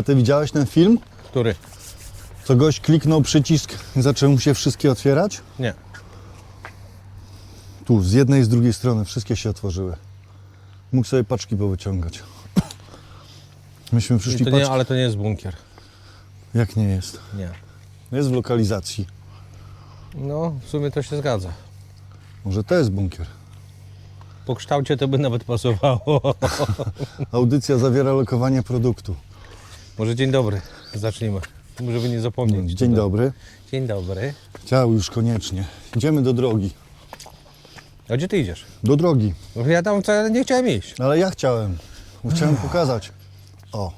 A ty widziałeś ten film? Który? Co gość kliknął przycisk i zaczęły mu się wszystkie otwierać? Nie. Tu, z jednej i z drugiej strony wszystkie się otworzyły. Mógł sobie paczki powyciągać. Myśmy I przyszli to paczki. nie ale to nie jest bunkier. Jak nie jest? Nie. Jest w lokalizacji. No, w sumie to się zgadza. Może to jest bunkier. Po kształcie to by nawet pasowało. Audycja zawiera lokowanie produktu. Może dzień dobry. Zacznijmy. Żeby nie zapomnieć. Dzień dobry. Dzień dobry. Chciał już koniecznie. Idziemy do drogi. A gdzie ty idziesz? Do drogi. No, Ja tam wcale nie chciałem iść. Ale ja chciałem. Chciałem pokazać. O.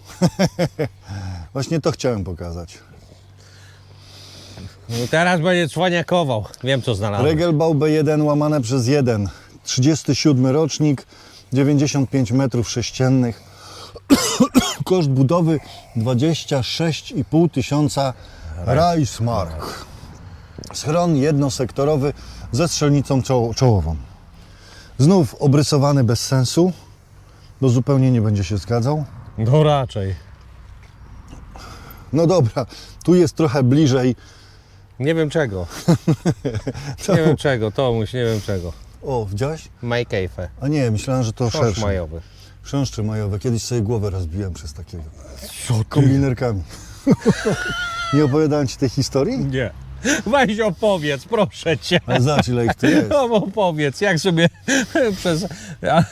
Właśnie to chciałem pokazać. No teraz będzie cwaniakował. Wiem co znalazłem. Regelbau B1 łamane przez 1. 37 rocznik, 95 metrów sześciennych. Koszt budowy 26,5 tysiąca Reichsmark. Schron jednosektorowy ze strzelnicą czoł- czołową. Znów obrysowany bez sensu, bo zupełnie nie będzie się zgadzał. No raczej. No dobra, tu jest trochę bliżej. Nie wiem czego. Nie wiem czego, Tomuś, nie wiem czego. O, widziałeś? Majkejfe. A nie, myślałem, że to Szorsz szersze. majowy. Chrząszcze majowe. Kiedyś sobie głowę rozbiłem przez takiego. Kombinerkami. Nie opowiadałem Ci tej historii? Nie. Weź opowiedz, proszę cię. Ale zobacz ile ich tu jest. No opowiedz, jak sobie przez... Ja...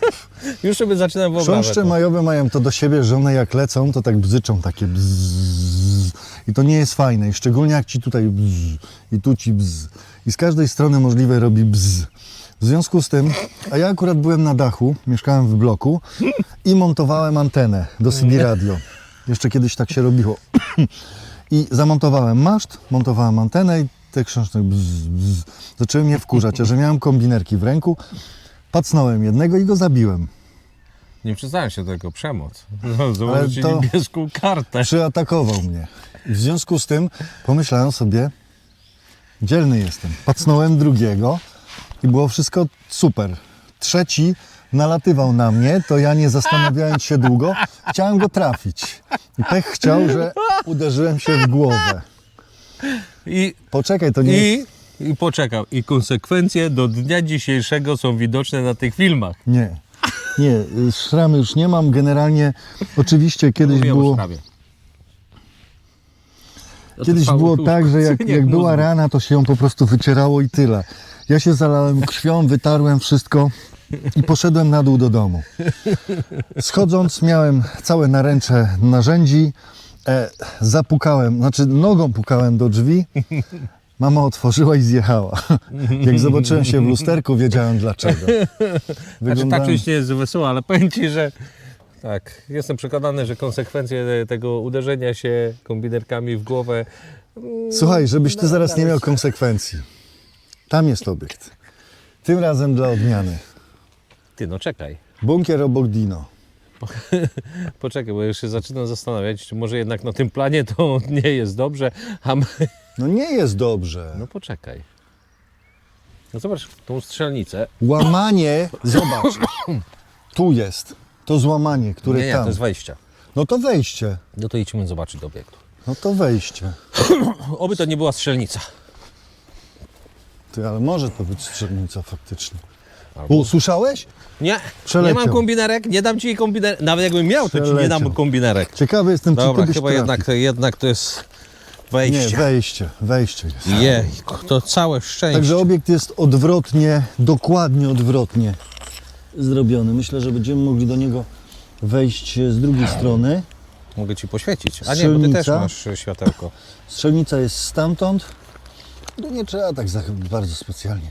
Już sobie zaczynam wyobrażać. Chrząszcze to. majowe mają to do siebie, że one jak lecą, to tak bzyczą takie bzz. I to nie jest fajne. I szczególnie jak Ci tutaj bzz. I tu Ci bzz. I z każdej strony możliwe robi bzz. W związku z tym, a ja akurat byłem na dachu, mieszkałem w bloku i montowałem antenę do CD radio. Jeszcze kiedyś tak się robiło. I zamontowałem maszt, montowałem antenę i te bzz, bzz, zaczęły mnie wkurzać, a że miałem kombinerki w ręku, pacnąłem jednego i go zabiłem. Nie przyznałem się do tego, przemoc. No, zobaczcie to- niebieską kartę. Przyatakował mnie. I w związku z tym pomyślałem sobie, dzielny jestem. Pacnąłem drugiego i było wszystko super. Trzeci nalatywał na mnie, to ja nie zastanawiając się długo, chciałem go trafić. I pech chciał, że uderzyłem się w głowę. I, Poczekaj, to nie jest... i, I poczekam. I konsekwencje do dnia dzisiejszego są widoczne na tych filmach. Nie. Nie, y, szramy już nie mam. Generalnie, oczywiście kiedyś Mówiłem o było... To Kiedyś trwało było tak, że jak, jak była mózgu. rana, to się ją po prostu wycierało i tyle. Ja się zalałem krwią, wytarłem wszystko i poszedłem na dół do domu. Schodząc miałem całe naręcze narzędzi, e, zapukałem, znaczy nogą pukałem do drzwi, mama otworzyła i zjechała. Jak zobaczyłem się w lusterku, wiedziałem dlaczego. Znaczy tak Wyglądałem- oczywiście jest wesoło, ale powiem Ci, że tak, jestem przekonany, że konsekwencje tego uderzenia się kombinerkami w głowę Słuchaj, żebyś ty zaraz nie miał konsekwencji. Tam jest obiekt. Tym razem dla odmiany. Ty, no czekaj. Bunkier obok Dino. Poczekaj, bo już się zaczynam zastanawiać, czy może jednak na tym planie to nie jest dobrze, a my... No nie jest dobrze. No poczekaj. No zobacz tą strzelnicę. Łamanie, zobacz. Tu jest. To złamanie, które nie, nie, tam. to jest wejście. No to wejście. No to idźmy zobaczyć do obiektu. No to wejście. Oby to nie była strzelnica. Ty, ale może to być strzelnica faktycznie. Albo- słyszałeś? Nie, nie Przeleciał. mam kombinerek, nie dam Ci kombinerek. Nawet jakbym miał, to Ci nie dam kombinerek. Ciekawy jestem, czy ty byś chyba trafił. jednak to, jednak to jest Nie, wejście. wejście. Wejście jest. Jej, to całe szczęście. Także obiekt jest odwrotnie, dokładnie odwrotnie zrobiony. Myślę, że będziemy mogli do niego wejść z drugiej strony. Mogę Ci poświecić. A nie, bo Ty też Strzelnica. masz e, światełko. Strzelnica jest stamtąd. No nie trzeba tak za bardzo specjalnie.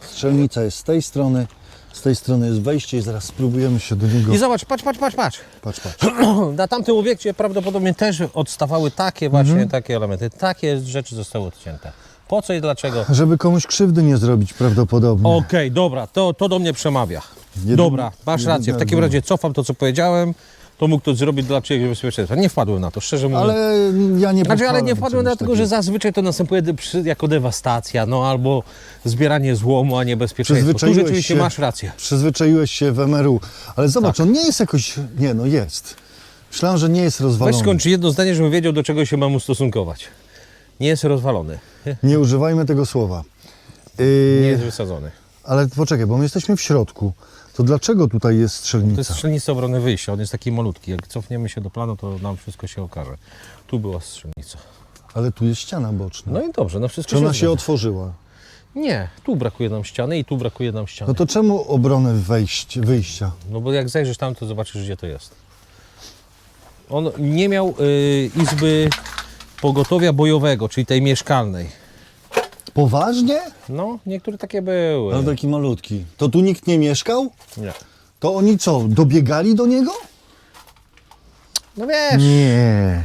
Strzelnica jest z tej strony, z tej strony jest wejście i zaraz spróbujemy się do niego... I zobacz, patrz, patrz, patrz, patrz. Patrz, patrz. Na tamtym obiekcie prawdopodobnie też odstawały takie właśnie, Mhm. takie elementy. Takie rzeczy zostały odcięte. Po co i dlaczego? Żeby komuś krzywdy nie zrobić prawdopodobnie. Okej, dobra, to, to do mnie przemawia. Jeden- dobra, masz jeden rację. W tak takim razie cofam to, co powiedziałem. To mógł ktoś zrobić dla czyjegoś bezpieczeństwa. Nie wpadłem na to, szczerze mówiąc. Ale ja nie Znaczy, ale nie wpadłem czegoś dlatego, że takiego. zazwyczaj to następuje przy, jako dewastacja, no albo zbieranie złomu, a nie bezpieczeństwo. Tu Przyzwyczaiłeś rzeczywiście się- masz rację. Przyzwyczaiłeś się w MRU. Ale zobacz, Tak. on nie jest jakoś... Nie, no jest. Myślałem, że nie jest Weź rozwalony. skończ jedno zdanie, żebym wiedział, do czego się mam ustosunkować. Nie jest rozwalony, Nie używajmy tego słowa. nie Yy, jest wysadzony. ale poczekaj, bo my jesteśmy w środku. To dlaczego tutaj jest To strzelnica? jest strzelnica obrony wyjścia, on jest taki malutki. Jak cofniemy się do planu, to nam wszystko się okaże. Tu była strzelnica. Ale tu jest ściana boczna. No i dobrze, no wszystko Czy ona się się zgadza. otworzyła? Nie, tu brakuje nam ściany i tu brakuje nam ściany. No to czemu obronę wejść, wyjścia? No bo jak zajrzysz tam, to zobaczysz, gdzie to jest. On nie miał y, izby pogotowia bojowego, czyli tej mieszkalnej. Poważnie? No, niektóre takie były. Ale taki malutki. To tu nikt nie mieszkał? Nie. To oni co, dobiegali do niego? No wiesz, Nie.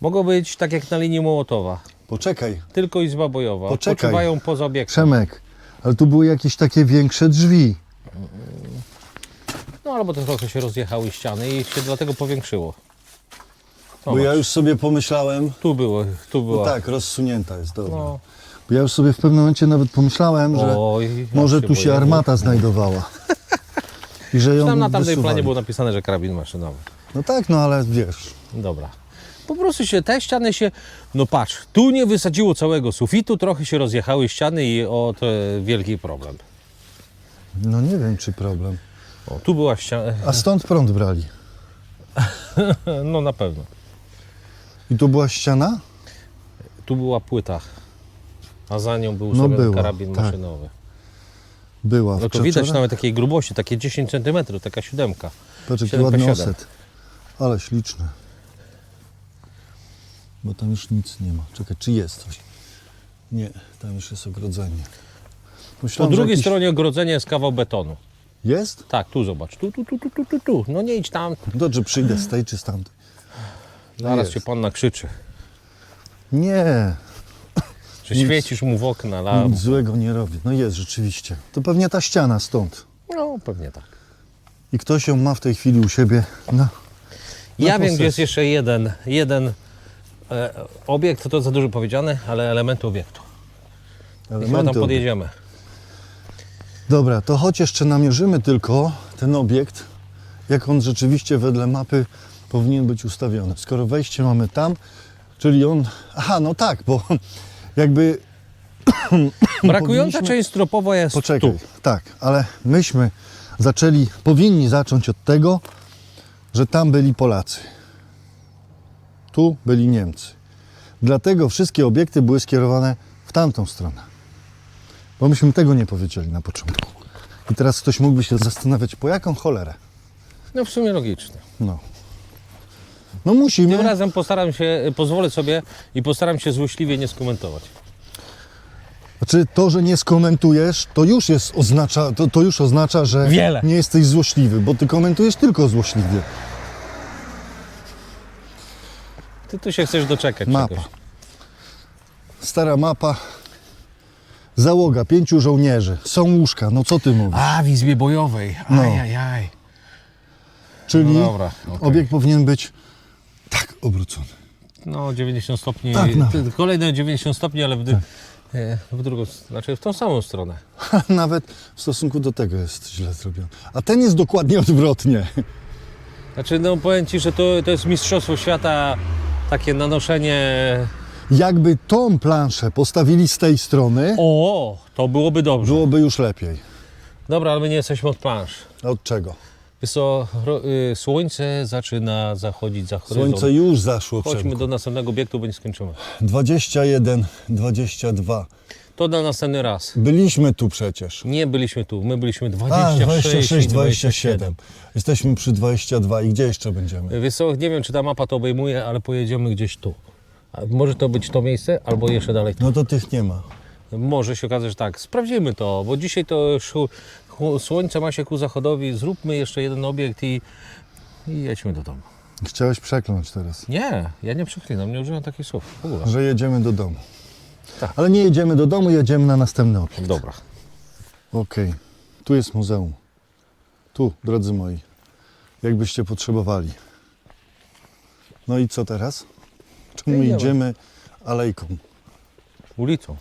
mogło być tak jak na linii Mołotowa. Poczekaj, Tylko izba bojowa. Poczekaj. Odpoczywają poza obiektem. Przemek, ale tu były jakieś takie większe drzwi. No albo to trochę się rozjechały ściany i się dlatego powiększyło. Bo ja już sobie pomyślałem, Tu było, tu no była. tak, rozsunięta jest, dobra. No. Bo ja już sobie w pewnym momencie nawet pomyślałem, że Oj, może jak tu się boję. armata znajdowała. I że ją Tam na tamtej wysuwali. planie było napisane, że karabin maszynowy. No tak, no ale wiesz, Dobra. Po prostu się te ściany się. No patrz, tu nie wysadziło całego sufitu, trochę się rozjechały ściany i o to wielki problem. no nie wiem czy problem. O, tu była ściana. A stąd prąd brali. No na pewno. I tu była ściana? Tu była płyta. A za nią był No sobie była, karabin tak. maszynowy. Była. No to widać nawet takiej grubości, takie 10 cm, taka siódemka. Patrz jaki 7 ładny P7. oset. Ale śliczny. Bo tam już nic nie ma. Czekaj, czy jest coś? Nie, tam już jest ogrodzenie. Po Myślałem, że drugiej jakiś- stronie ogrodzenia jest kawał betonu. Jest? Tak, tu zobacz. Tu, tu, tu, tu, tu, tu, tu. No nie idź tam. Dobrze, przyjdę z tej czy z tamtej. Zaraz jest. się pan nakrzyczy. Nie, Że Nic. świecisz mu w okna. La... nic złego nie robię. No jest rzeczywiście. To pewnie ta ściana stąd. No pewnie tak. I ktoś ją ma w tej chwili u siebie. No, Ja wiem, gdzie jest jeszcze jeden, jeden e, obiekt, to za dużo powiedziane, ale elementy obiektu. I chyba tam elementy. podjedziemy. Dobra, to choć jeszcze namierzymy tylko ten obiekt, jak on rzeczywiście wedle mapy powinien być ustawiony. Skoro wejście mamy tam, czyli on. Aha, no tak, bo jakby. Brakująca powinniśmy- część stropowa jest Poczekaj, tu. tak, ale myśmy zaczęli, powinni zacząć od tego, że tam byli Polacy. Tu byli Niemcy. Dlatego wszystkie obiekty były skierowane w tamtą stronę. Bo myśmy tego nie powiedzieli na początku. I teraz ktoś mógłby się zastanawiać, po jaką cholerę. No w sumie logiczne. No. No Tym musimy. razem postaram się, pozwolę sobie i postaram się złośliwie nie skomentować. Znaczy to, że nie skomentujesz, to już jest oznacza, to, to już oznacza, że Wiele. nie jesteś złośliwy, bo ty komentujesz tylko złośliwie. Ty tu się chcesz doczekać Mapa. czegoś. Stara mapa. Załoga, pięciu żołnierzy. Są łóżka, no co ty mówisz? A, w izbie bojowej. No. Ajajaj. Czyli No dobra, okej. obiekt powinien być tak obrócony. No 90 stopni, Tak, nawet. kolejne 90 stopni, ale w, dy- e, w drugą, znaczy w tą samą stronę. Nawet w stosunku do tego jest źle zrobione. A ten jest dokładnie odwrotnie. Znaczy, no powiem Ci, że to, to jest mistrzostwo świata, takie nanoszenie... Jakby tą planszę postawili z tej strony, O, to byłoby dobrze. byłoby już lepiej. Dobra, ale my nie jesteśmy od plansz. Od czego? Ro, y, słońce zaczyna zachodzić za horyzont. Słońce już zaszło. Chodźmy Przemku. do następnego obiektu, bo nie skończymy. 21, 22. To na następny raz. Byliśmy tu przecież. Nie byliśmy tu, my byliśmy A, 26, 26, i 27. Jesteśmy przy 22 i gdzie jeszcze będziemy? Wiesz co, nie wiem czy ta mapa to obejmuje, ale pojedziemy gdzieś tu. A Może to być to miejsce, albo jeszcze dalej. No to tych nie ma. Może się okazać, że tak. Sprawdzimy to, bo dzisiaj to już słońce ma się ku zachodowi. Zróbmy jeszcze jeden obiekt i, i jedźmy do domu. Chciałeś przekląć teraz, Nie, ja nie przeklinam, nie używam takich słów w ogóle. że jedziemy do domu. Tak. Ale nie jedziemy do domu, jedziemy na następny obiekt. Dobra. Okej, tu jest muzeum. Tu, drodzy moi, jakbyście potrzebowali. No i co teraz? Czemu Idziemy. idziemy alejką? Ulicą.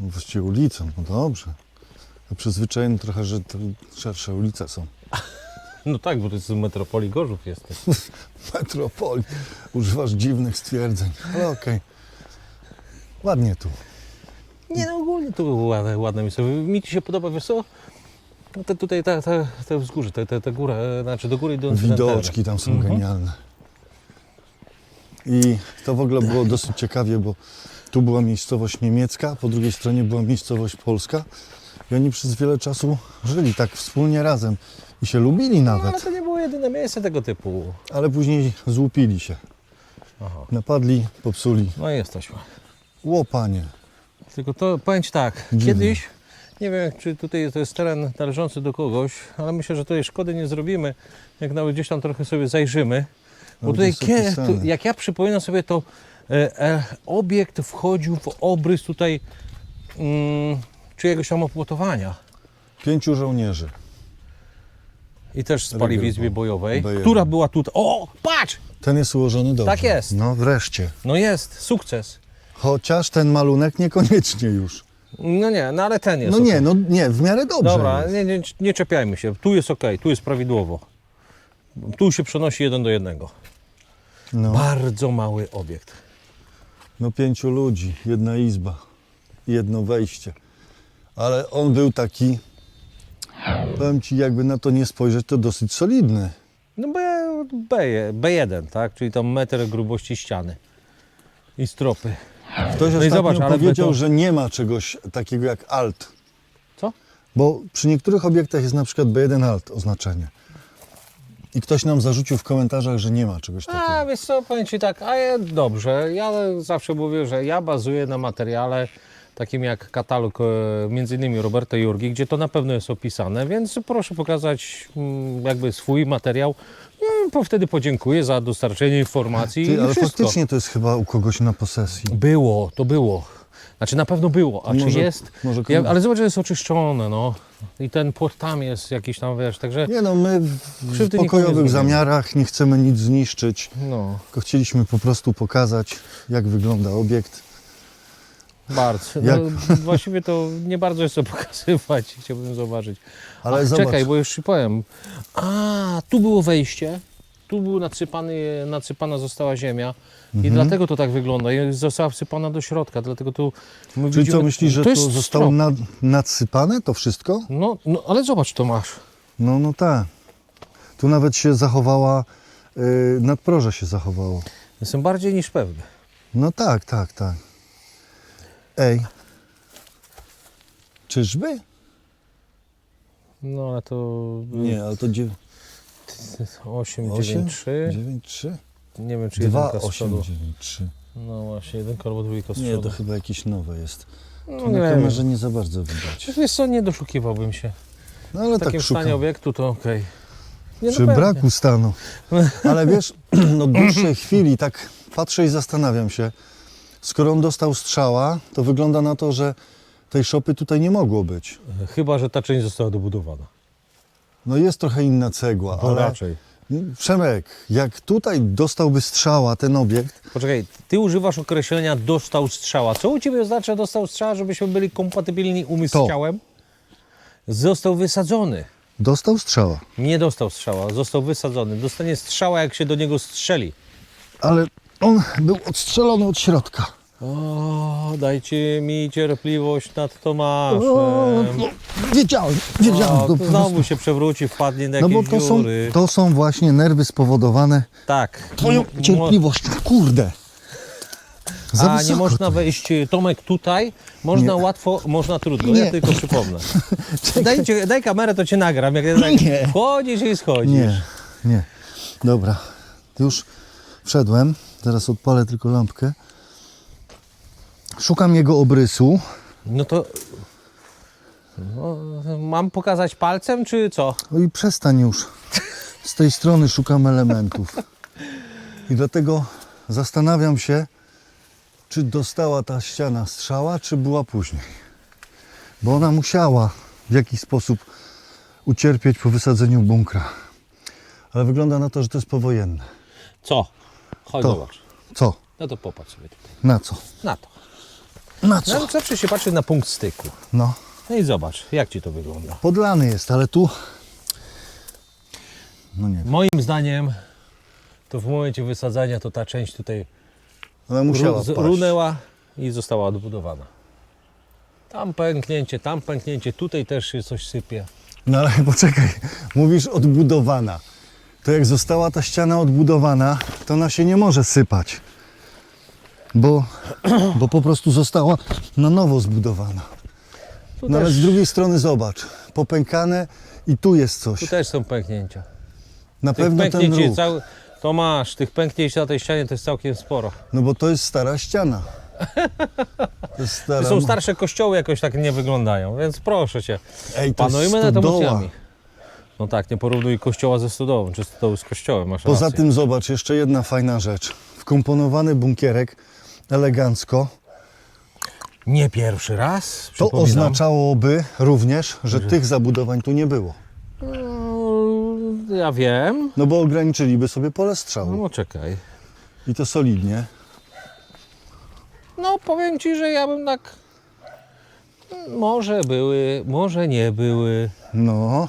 No właściwie ulicą, no dobrze. Ja przyzwyczajony trochę, że to szersze ulice są. No tak, bo to jest z metropolii Gorzów jesteś. Metropolii. Używasz dziwnych stwierdzeń, ale okej. Ładnie tu. Nie no, ogólnie tu ładne, ładne miejsce. Mi ci się podoba, wiesz co? No te tutaj, ta, ta, te wzgórze, te, te, te góra, e, znaczy do góry idące Widoczki tam są Mhm. genialne. I to w ogóle było dosyć ciekawie, bo tu była miejscowość niemiecka, po drugiej stronie była miejscowość polska i oni przez wiele czasu żyli tak wspólnie razem i się lubili No, ale nawet, to nie było jedyne miejsce tego typu. ale później złupili się. Aha. Napadli, popsuli. No i jesteśmy. Łopanie. Tylko to powiem Ci tak, Dziwne. kiedyś, nie wiem czy tutaj to jest teren należący do kogoś, ale myślę, że tutaj szkody nie zrobimy, jak nawet gdzieś tam trochę sobie zajrzymy. Bo No, tutaj, kie, tu, jak ja przypominam sobie, to e, e, obiekt wchodził w obrys tutaj mm, czyjegoś tam opłotowania. Pięciu żołnierzy. I też spali w Izbie. Bojowej, B1. która była tutaj. O, patrz! Ten jest ułożony dobrze. Tak jest. No wreszcie. No jest, sukces. Chociaż ten malunek niekoniecznie już. No nie, no ale ten jest. No okej. nie, no nie, w miarę dobrze Dobra, jest. nie, nie, nie czepiajmy się. Tu jest ok, tu jest prawidłowo. Tu się przenosi jeden do jednego. No. Bardzo mały obiekt. No pięciu ludzi, jedna izba, jedno wejście. Ale on był taki, powiem Ci, jakby na to nie spojrzeć, to dosyć solidny. No B, B, B1, tak? Czyli tam metr grubości ściany. I stropy. Ktoś No ostatnio zobacz, powiedział, beton- że nie ma czegoś takiego jak alt. Co? Bo przy niektórych obiektach jest na przykład B1 alt oznaczenie. I ktoś nam zarzucił w komentarzach, że nie ma czegoś takiego. A wiesz co, powiem Ci tak, a ja, dobrze, ja zawsze mówię, że ja bazuję na materiale takim jak katalog e, między innymi Roberta Jurgi, gdzie to na pewno jest opisane, więc proszę pokazać mm, jakby swój materiał. No, wtedy podziękuję za dostarczenie informacji Ty, ale wszystko. faktycznie to jest chyba u kogoś na posesji. Było, to było. Znaczy na pewno było, a Może- czy jest? może Ja, ale zobacz, że jest oczyszczone, no. I ten płot tam jest jakiś tam, wiesz, także Nie no, my w- w nie pokojowych zrobimy. zamiarach nie chcemy nic zniszczyć. no, Tylko chcieliśmy po prostu pokazać, jak wygląda obiekt. Bardzo. Jak- No, właściwie to nie bardzo jest co pokazywać, chciałbym zobaczyć. Ale Ach, zobacz, Czekaj, bo już ci powiem. A, tu było wejście, tu był nasypany, nasypana została ziemia Mhm. i dlatego to tak wygląda. I została wsypana do środka, dlatego tu my czyli widzimy, co myślisz, że to to, jest zostało strop. nad, nadsypane, to wszystko? No, no, ale zobacz, Tomasz. No, no tak. Tu nawet się zachowała, yy, nadproże się zachowało. Jestem bardziej niż pewny. No tak, tak, tak. Ej. Czyżby? No ale to Nie, ale to 9, 8, 8, 9, 3. 9, 3? Nie wiem, czy 2, jedynka z 8, przodu. 9, 3. No właśnie, jedynka albo dwójka z Nie, przodu. to chyba jakieś nowe jest. no, Tu nie na wiem. kamerze nie za bardzo widać. Wiesz co, nie doszukiwałbym się. No ale W takim tak stanie szukam. obiektu to okej. Nie, no Przy pewnie. braku stanu. Ale wiesz, no dłuższej chwili tak patrzę i zastanawiam się, skoro on dostał strzała, to wygląda na to, że tej szopy tutaj nie mogło być. Chyba, że ta część została dobudowana. No jest trochę inna cegła, To ale raczej. Przemek, jak tutaj dostałby strzała ten obiekt, Poczekaj, ty używasz określenia dostał strzała. Co u ciebie oznacza dostał strzała, żebyśmy byli kompatybilni umysł To. z ciałem? Został wysadzony. dostał strzała, Nie dostał strzała, został wysadzony. Dostanie strzała, jak się do niego strzeli. ale on był odstrzelony od środka. O, dajcie mi cierpliwość nad Tomaszem. O, no, wiedziałem, wiedziałem. O, to po znowu prostu- się przewróci, wpadnie na no jakieś bo to są, dziury. to są właśnie nerwy spowodowane Tak. twoją cierpliwością. Kurde. Za A nie wysoko można to wejść, Tomek, tutaj? Można łatwo, można trudno. Nie. Ja tylko przypomnę. Daj, cię- daj kamerę, to cię nagram. Jak tak Nie. wchodzisz i schodzisz. Nie, nie. Dobra, już wszedłem. Teraz odpalę tylko lampkę. Szukam jego obrysu. No to... No, mam pokazać palcem, czy co? No i przestań już. Z tej strony szukam elementów. I dlatego zastanawiam się, czy dostała ta ściana strzała, czy była później. Bo ona musiała w jakiś sposób ucierpieć po wysadzeniu bunkra. Ale wygląda na to, że to jest powojenne. Co? Chodź, To. zobacz. Co? No to popatrz sobie tutaj. Na co? Na to. Na No, co? ale zawsze się patrzy na punkt styku. No, No i zobacz, jak ci to wygląda. podlany jest, ale tu No nie. Moim zdaniem to w momencie wysadzania to ta część tutaj musiała ru- z- paść. runęła i została odbudowana. Tam pęknięcie, tam pęknięcie, tutaj też się coś sypie. No ale poczekaj, mówisz odbudowana. To jak została ta ściana odbudowana, to ona się nie może sypać. Bo, bo po prostu została na nowo zbudowana. Tu, No ale też, z drugiej strony zobacz, popękane i tu jest coś. tu też są pęknięcia. Na Tych pewno ten pęknięć jest ruch. cały... Tomasz, tych pęknięć na tej ścianie to jest całkiem sporo. No bo to jest stara ściana. To jest stara... To są starsze kościoły jakoś tak nie wyglądają, więc proszę cię, Ej, to jest panujmy nad stodoła. emocjami. No tak, nie porównuj kościoła ze stodołą, czy stodoły z kościołem, masz Poza rację. tym zobacz, jeszcze jedna fajna rzecz. Wkomponowany bunkierek elegancko. Nie pierwszy raz, To oznaczałoby również, że tych zabudowań tu nie było. Mm, Ja wiem. No bo ograniczyliby sobie pole strzału. No czekaj. I to solidnie. No powiem Ci, że ja bym tak... Może były, może nie były. No.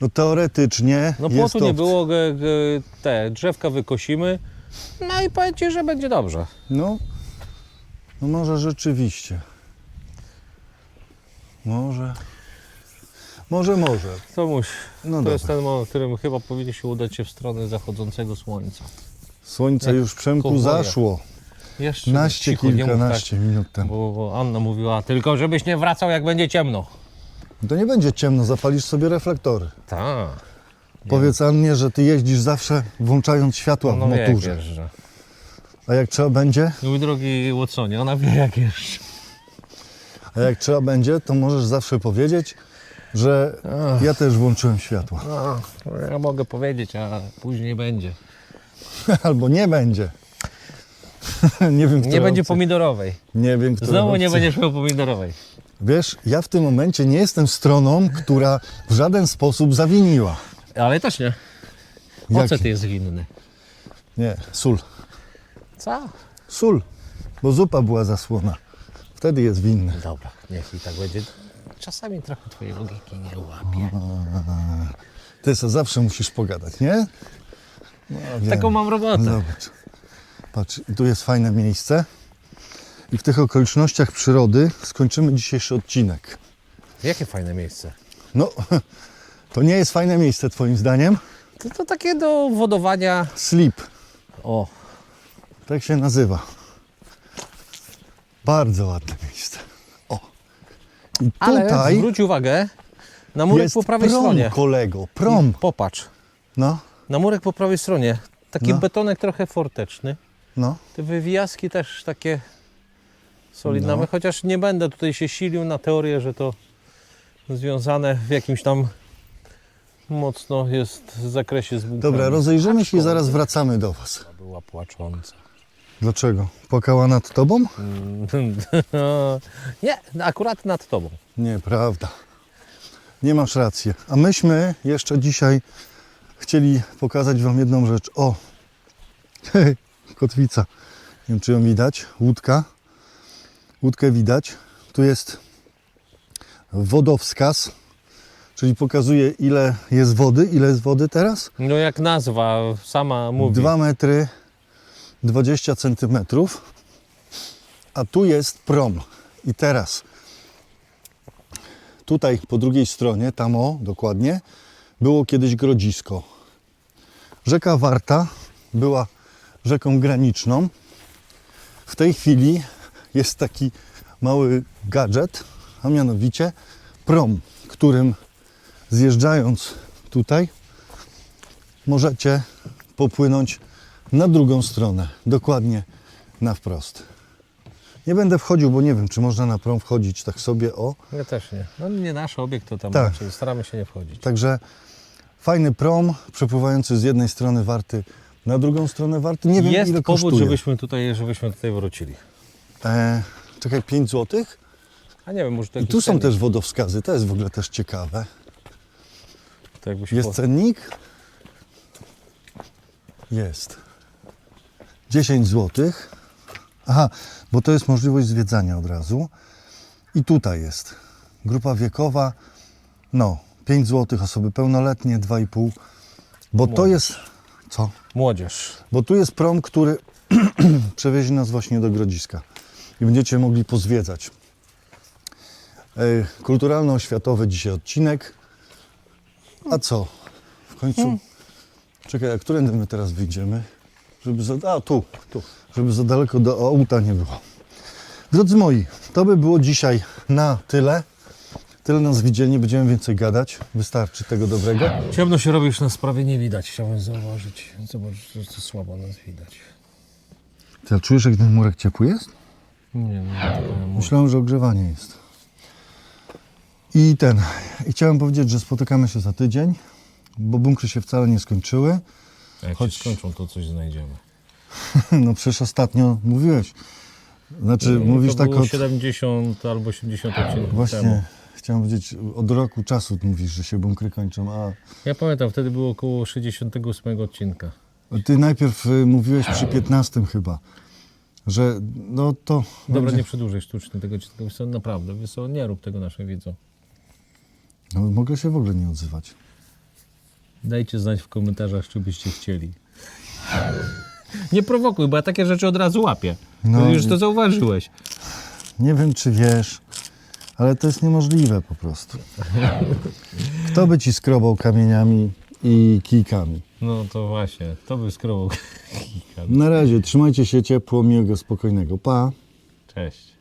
No teoretycznie No jest płotu nie opcja. było, te drzewka wykosimy. No i powiem Ci, że będzie dobrze. No. No może rzeczywiście. Może. Może, może. Tomuś, No to jest dobra. ten moment, w którym chyba powinniśmy udać się w stronę zachodzącego słońca. Słońce Jak już Przemku kowboje. zaszło. Jeszcze Naście, cicho, nie mów kilkanaście minut tak, temu. bo, bo Anna mówiła, tylko żebyś nie wracał jak będzie ciemno. To nie będzie ciemno, zapalisz sobie reflektory. Tak. Powiedz Annie, że ty jeździsz zawsze włączając światła No w wie jak motorze. jeżdżę. A jak trzeba będzie, Mój drogi Watsonie, ona wie jak jeżdżę. a jak trzeba będzie, to możesz zawsze powiedzieć, że ja też włączyłem światła. No, ja mogę powiedzieć, a później będzie. Albo nie będzie. nie wiem, Nie która będzie opcja. pomidorowej. Nie wiem, która Znowu nie opcja. będziesz miał pomidorowej. Wiesz, ja w tym momencie nie jestem stroną, która w żaden sposób zawiniła. Ale też nie. Jaki? Ocet jest winny. Nie, sól. Co? Sól, bo zupa była zasłona. Wtedy jest winny. Dobra, niech i tak będzie. Czasami trochę twojej logiki nie łapie. Ty co, zawsze musisz pogadać, nie? No, wiem. Taką mam robotę. Zobacz. Patrz, tu jest fajne miejsce. I w tych okolicznościach przyrody skończymy dzisiejszy odcinek. Jakie fajne miejsce. No, to nie jest fajne miejsce twoim zdaniem? To, to takie do wodowania. Sleep, O, tak się nazywa. Bardzo ładne miejsce. O. I ale tutaj zwróć uwagę na murek jest po prawej prom, stronie. kolego, prom. Popatrz. No, Na murek po prawej stronie. Taki No. betonek trochę forteczny. no. Te wywijaski też takie solidne, No. chociaż nie będę tutaj się silił na teorię, że to związane w jakimś tam mocno jest w zakresie z bunkrami. Dobra, rozejrzymy się i zaraz wracamy do Was. Była płacząca. Dlaczego? Płakała nad Tobą? nie, akurat nad tobą. Nieprawda. Nie masz racji. A myśmy jeszcze dzisiaj chcieli pokazać Wam jedną rzecz. O, kotwica. Nie wiem, czy ją widać. Łódka. Łódkę widać. Tu jest wodowskaz, czyli pokazuje ile jest wody. Ile jest wody teraz? No jak nazwa sama mówi. 2 metry 20 centymetrów. A tu jest prom. I teraz tutaj po drugiej stronie, tam o dokładnie, było kiedyś grodzisko. Rzeka Warta była rzeką graniczną. W tej chwili jest taki mały gadżet, a mianowicie prom, którym zjeżdżając tutaj możecie popłynąć na drugą stronę, dokładnie na wprost. Nie będę wchodził, bo nie wiem, czy można na prom wchodzić tak sobie o. Ja też nie. No nie nasz obiekt to tam Tak. staramy się nie wchodzić. Także fajny prom, przepływający z jednej strony Warty na drugą stronę Warty. Nie wiem, jest ile powód, kosztuje. żebyśmy tutaj, żebyśmy tutaj wrócili. E, czekaj, 5 zł? A nie wiem, może to I tu są cennik. też wodowskazy, to jest w ogóle też ciekawe. To jakbyś Jest po- cennik? Jest. 10 zł. Aha, bo to jest możliwość zwiedzania od razu. I tutaj jest grupa wiekowa, no 5 zł, osoby pełnoletnie 2,5. Bo to jest. Co? Młodzież. Bo tu jest prom, który przewiezie nas właśnie do Grodziska. I będziecie mogli pozwiedzać. E, Kulturalno-oświatowy dzisiaj odcinek. A co? W końcu. Czekaj, a którędy my teraz wyjdziemy? Żeby za, a tu, tu. Żeby za daleko do auta nie było. Drodzy moi, to by było dzisiaj na tyle. Tyle nas widzieli, nie będziemy więcej gadać. Wystarczy tego dobrego. Ciemno się robi, już na sprawie nie widać, chciałem zauważyć. Zobacz, że to słabo nas widać. Ty a czujesz, jak ten murek ciepły jest? Nie, nie, nie. Myślałem, że ogrzewanie jest. I ten. I chciałem powiedzieć, że spotykamy się za tydzień, bo bunkry się wcale nie skończyły. Jak Choć- się skończą, to coś znajdziemy. No przecież ostatnio mówiłeś. Znaczy, mówisz to tak od... 70 albo 80 odcinków temu. Właśnie, chciałem powiedzieć, od roku czasu mówisz, że się bunkry kończą, a Ja pamiętam, wtedy było około 68 odcinka. ty najpierw y, mówiłeś przy 15 chyba, że no to... Dobra, będzie- nie przedłużaj sztucznie tego odcinka. Naprawdę, wiesz co, nie rób tego naszym widzom. No, mogę się w ogóle nie odzywać. Dajcie znać w komentarzach, czy byście chcieli. Nie prowokuj, bo ja takie rzeczy od razu łapię. No, już to zauważyłeś. Nie wiem, czy wiesz, ale to jest niemożliwe po prostu. Kto by ci skrobał kamieniami i kijkami? No to właśnie, to by skrobał. Na razie, trzymajcie się ciepło, miłego, spokojnego. Pa! Cześć.